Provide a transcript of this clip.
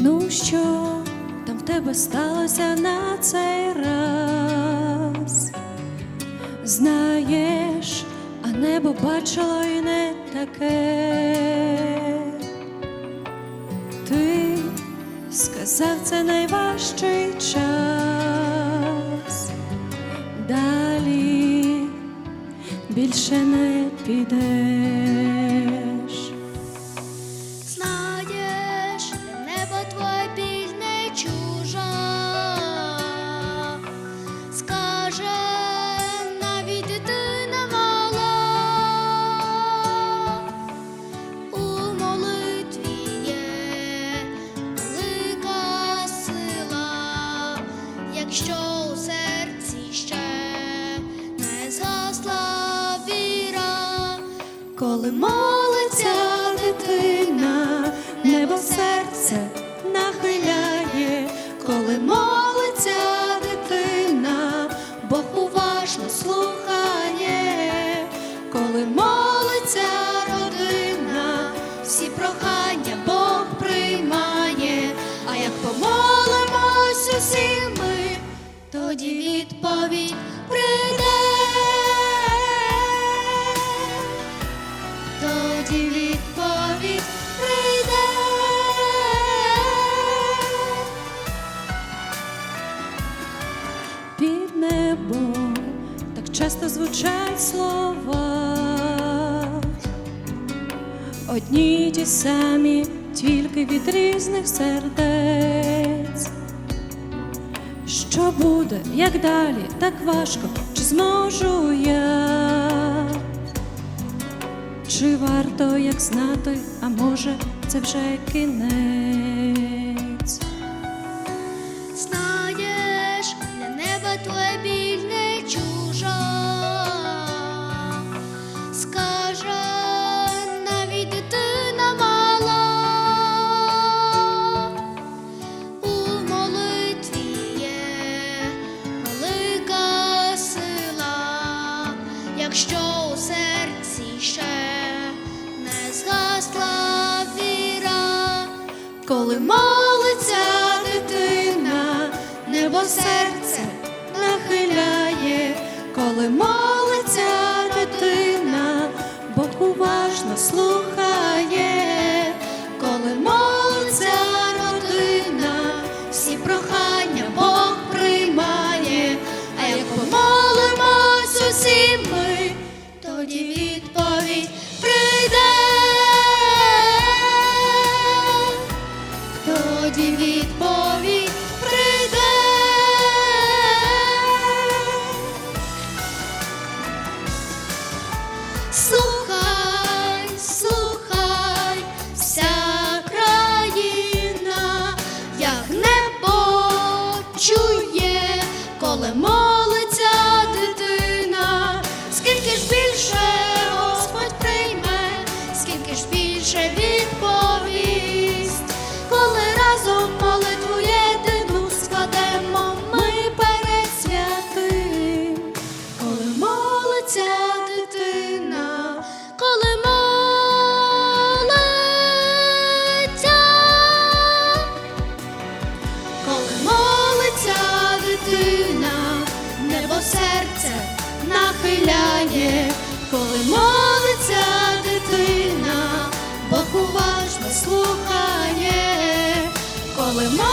Ну що там в тебе сталося на цей раз? Знаєш, а небо бачило і не таке. Ти сказав це найважчий час. Далі більше не підеш. Якщо у серці ще не згасла віра. Коли молиться дитина, небо серце нахиляє, коли молиться дитина, Бог уважно слухає, тоді відповідь прийде. Тоді відповідь прийде. Під небом так часто звучать слова. Одні й ті самі, тільки від різних сердець. Що буде, як далі, так важко, чи зможу я? Чи варто як знати, а може, це вже кінець? Коли молиться дитина, небо серце нахиляє, коли молиться дитина, Бог уважно слухає, коли молиться родина, всі прохання Бог приймає, а як помолимось усі ми, тоді Тоді відповідь прийде. Слухай, слухай, вся країна, як небо чує, коли молиться серце нахиляє, коли молиться дитина, Бог уважно слухає, коли молиться